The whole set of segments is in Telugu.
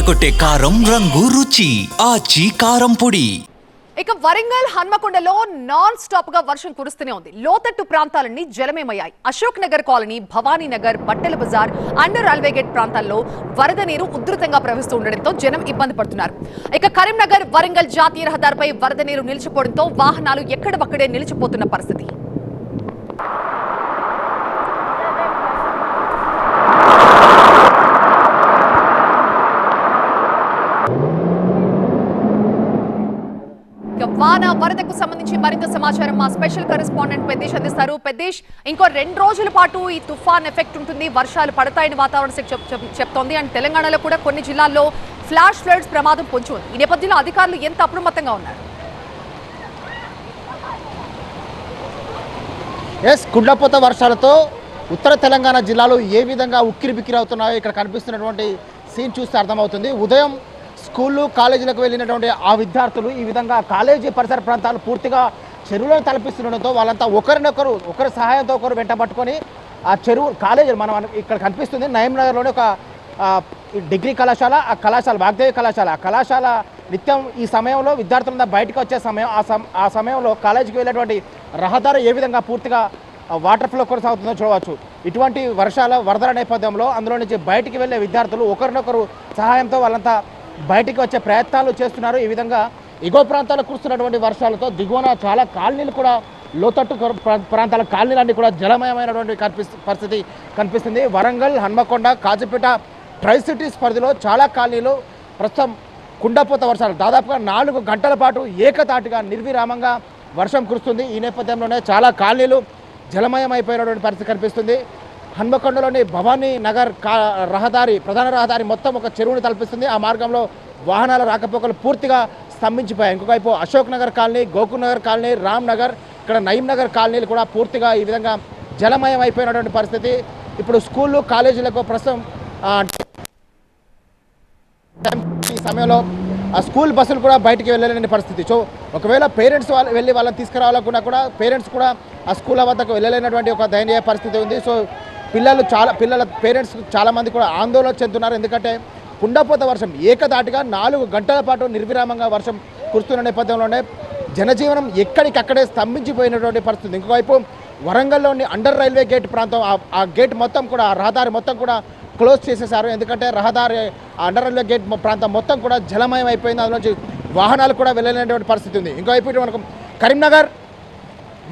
అదరగొట్టే కారం రంగు రుచి ఆచి కారం పొడి. ఇక వరంగల్ హన్మకొండలో నాన్ స్టాప్గా వర్షం కురుస్తూనే ఉంది. లోతట్టు ప్రాంతాలన్నీ జలమేమయ్యాయి అశోక్ నగర్ కాలనీ భవానీ నగర్ బట్టల బజార్ అండర్ రైల్వే గేట్ ప్రాంతాల్లో వరద నీరు ఉధృతంగా ప్రవహిస్తూ ఉండడంతో జనం ఇబ్బంది పడుతున్నారు. ఇక కరీంనగర్ వరంగల్ జాతీయ రహదారిపై వరద నీరు నిలిచిపోవడంతో వాహనాలు ఎక్కడవక్కడే నిలిచిపోతున్న పరిస్థితి. వాన వరదకు సంబంధించి మరింత సమాచారం మా స్పెషల్ కరెస్పాండెంట్ పెద్దేశ్ అందిస్తారు. పెద్దేశ్ ఇంకో రెండు రోజుల పాటు ఈ తుఫాన్ ఎఫెక్ట్ ఉంటుంది వర్షాలు పడతాయని వాతావరణ శాఖ చెప్తోంది. అండ్ తెలంగాణలో కూడా కొన్ని జిల్లాల్లో ఫ్లాష్ ఫ్లడ్స్ ప్రమాదం పొంచి ఉంది ఈ నేపథ్యంలో అధికారులు ఎంత అప్రమత్తంగా ఉన్నారు? ఎస్ కుండపోత వర్షాలతో ఉత్తర తెలంగాణ జిల్లాలో ఏ విధంగా ఉక్కిరి బిక్కిరి అవుతున్నాయో ఇక్కడ కనిపిస్తున్నటువంటి సీన్ చూస్తే అర్థమవుతుంది. ఉదయం స్కూళ్ళు కాలేజీలకు వెళ్ళినటువంటి ఆ విద్యార్థులు ఈ విధంగా కాలేజీ పరిసర ప్రాంతాలు పూర్తిగా చెరువులను తలపిస్తుండడంతో వాళ్ళంతా ఒకరినొకరు ఒకరి సహాయంతో ఒకరు వెంట పట్టుకొని ఆ చెరువు కాలేజీ మనం ఇక్కడ కనిపిస్తుంది. నయంనగర్లోనే ఒక డిగ్రీ కళాశాల ఆ కళాశాల వాగ్దేవి కళాశాల. ఆ కళాశాల నిత్యం ఈ సమయంలో విద్యార్థులంతా బయటకు వచ్చే సమయం ఆ సమ ఆ సమయంలో కాలేజీకి వెళ్ళేటువంటి రహదారి ఏ విధంగా పూర్తిగా వాటర్ ఫ్లో కొనసాగుతుందో చూడవచ్చు. ఇటువంటి వర్షాల వరదల నేపథ్యంలో అందులో నుంచి బయటికి వెళ్ళే విద్యార్థులు ఒకరినొకరు సహాయంతో వాళ్ళంతా బయటికి వచ్చే ప్రయత్నాలు చేస్తున్నారు. ఈ విధంగా ఎగువ ప్రాంతాల్లో కురుస్తున్నటువంటి వర్షాలతో దిగువన చాలా కాలనీలు కూడా లోతట్టు ప్రా- ప్రాంతాల కాలనీలన్నీ కూడా జలమయమైనటువంటి కనిపిస్తు పరిస్థితి కనిపిస్తుంది. వరంగల్ హన్మకొండ కాజుపేట ట్రై సిటీస్ పరిధిలో చాలా కాలనీలు ప్రస్తుతం కుండపోత వర్షాలు. దాదాపుగా నాలుగు గంటల పాటు ఏకతాటిగా నిర్విరామంగా వర్షం కురుస్తుంది. ఈ నేపథ్యంలోనే చాలా కాలనీలు జలమయమైపోయినటువంటి పరిస్థితి కనిపిస్తుంది. హన్మకొండలోని భవానీ నగర్ కా రహదారి ప్రధాన రహదారి మొత్తం ఒక చెరువుని తలపిస్తుంది. ఆ మార్గంలో వాహనాల రాకపోకలు పూర్తిగా స్తంభించిపోయాయి. ఇంకొక వైపు అశోక్ నగర్ కాలనీ గోకుల్ నగర్ కాలనీ రామ్ నగర్ ఇక్కడ నయీం నగర్ కాలనీలు కూడా పూర్తిగా ఈ విధంగా జలమయం అయిపోయినటువంటి పరిస్థితి. ఇప్పుడు స్కూళ్ళు కాలేజీలకు ప్రస్తుతం ఈ సమయంలో ఆ స్కూల్ బస్సులు కూడా బయటికి వెళ్ళలేని పరిస్థితి. సో ఒకవేళ పేరెంట్స్ వాళ్ళు వెళ్ళి వాళ్ళని తీసుకురావాలనుకున్నా కూడా పేరెంట్స్ కూడా ఆ స్కూల్ వద్దకు వెళ్ళలేనటువంటి ఒక దయనీయ పరిస్థితి ఉంది. సో పిల్లలు చాలా పిల్లల పేరెంట్స్ చాలామంది కూడా ఆందోళన చెందుతున్నారు. ఎందుకంటే కుండపోత వర్షం ఏకదాటిగా నాలుగు గంటల పాటు నిర్విరామంగా వర్షం కురుస్తున్న నేపథ్యంలోనే జనజీవనం ఎక్కడికక్కడే స్తంభించిపోయినటువంటి పరిస్థితి. ఇంకోవైపు వరంగల్లోని అండర్ రైల్వే గేట్ ప్రాంతం ఆ- గేట్ మొత్తం కూడా ఆ రహదారి మొత్తం కూడా క్లోజ్ చేసేశారు. ఎందుకంటే రహదారి అండర్ రైల్వే గేట్ ప్రాంతం మొత్తం కూడా జలమయం అయిపోయింది అందులోంచి వాహనాలు కూడా వెళ్ళలేనటువంటి పరిస్థితి ఉంది. ఇంకోవైపు మనకు కరీంనగర్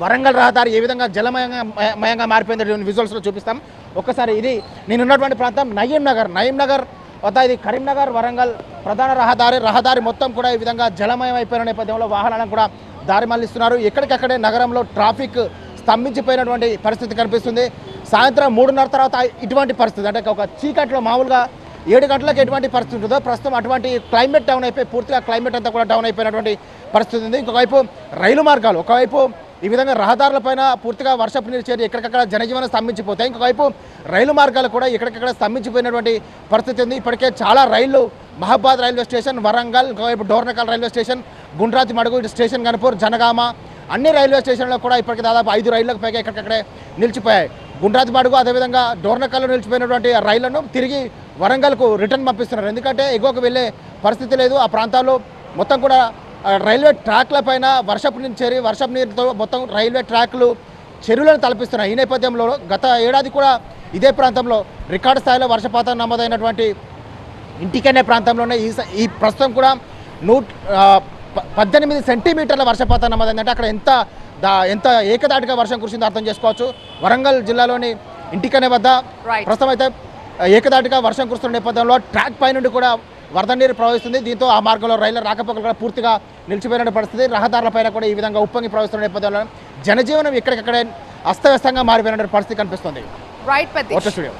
వరంగల్ రహదారి ఏ విధంగా జలమయంగా మయంగా మారిపోయిందో విజువల్స్లో చూపిస్తాం. ఒక్కసారి ఇది నేను ఉన్నటువంటి ప్రాంతం నయీం నగర్. నయీం నగర్ వద్ద ఇది కరీంనగర్ వరంగల్ ప్రధాన రహదారి. రహదారి మొత్తం కూడా ఈ విధంగా జలమయం అయిపోయిన నేపథ్యంలో వాహనాలను కూడా దారి మళ్ళిస్తున్నారు. ఎక్కడికక్కడే నగరంలో ట్రాఫిక్ స్తంభించిపోయినటువంటి పరిస్థితి కనిపిస్తుంది. సాయంత్రం మూడున్నర తర్వాత ఇటువంటి పరిస్థితి అంటే ఒక చీకట్లో మామూలుగా ఏడు గంటలకు ఎటువంటి పరిస్థితి ఉంటుందో ప్రస్తుతం అటువంటి క్లైమేట్ డౌన్ అయిపోయి పూర్తిగా క్లైమేట్ అంతా కూడా డౌన్ అయిపోయినటువంటి పరిస్థితి ఉంది. ఇంకొకవైపు రైలు మార్గాలు ఒకవైపు ఈ విధంగా రహదారులపైన పూర్తిగా వర్షపు నీరు చేరి ఎక్కడికక్కడ జనజీవనం స్తంభించిపోతాయి ఇంకొకవైపు రైలు మార్గాలు కూడా ఎక్కడికక్కడ స్తంభించిపోయినటువంటి పరిస్థితి ఉంది. ఇప్పటికే చాలా రైళ్ళు మహబాద్ రైల్వే స్టేషన్ వరంగల్ ఇంకోవైపు డోర్నకల్ రైల్వే స్టేషన్ గుండ్రాతి మడుగు స్టేషన్ గన్పూర్ జనగామ అన్ని రైల్వే స్టేషన్లో కూడా ఇప్పటికి దాదాపు ఐదు రైళ్ళకు పైగా ఎక్కడికక్కడే నిలిచిపోయాయి. గుండ్రాతి మడుగు అదేవిధంగా డోర్నకల్లో నిలిచిపోయినటువంటి రైళ్ళను తిరిగి వరంగల్కు రిటర్న్ పంపిస్తున్నారు. ఎందుకంటే ఎగువకు వెళ్ళే పరిస్థితి లేదు. ఆ ప్రాంతాల్లో మొత్తం కూడా రైల్వే ట్రాక్ల పైన వర్షపు నీరు చేరి వర్షపు నీరుతో మొత్తం రైల్వే ట్రాక్లు చెరువులను తలపిస్తున్నాయి ఈ నేపథ్యంలో గత ఏడాది కూడా ఇదే ప్రాంతంలో రికార్డు స్థాయిలో వర్షపాతం నమోదైనటువంటి ఇంటికనే ప్రాంతంలోనే ఈ ఈ ప్రస్తుతం కూడా నూట పద్దెనిమిది సెంటీమీటర్ల వర్షపాతం నమోదైందంటే అక్కడ ఎంత దా ఎంత ఏకదాటిగా వర్షం కురిసిందో అర్థం చేసుకోవచ్చు వరంగల్ జిల్లాలోని ఇంటికనే వద్ద. ప్రస్తుతం అయితే ఏకదాటిగా వర్షం కురుస్తున్న నేపథ్యంలో ట్రాక్ పై నుండి కూడా వరద నీరు ప్రవహిస్తుంది. దీంతో ఆ మార్గంలో రైళ్ళ రాకపోకలు కూడా పూర్తిగా నిలిచిపోయిన పరిస్థితి. రహదారులపైన కూడా ఈ విధంగా ఉప్పొంగి ప్రవహిస్తున్న నేపథ్యంలో జనజీవనం ఎక్కడికక్కడే అస్తవ్యస్తంగా మారిపోయిన పరిస్థితి కనిపిస్తుంది. Right studio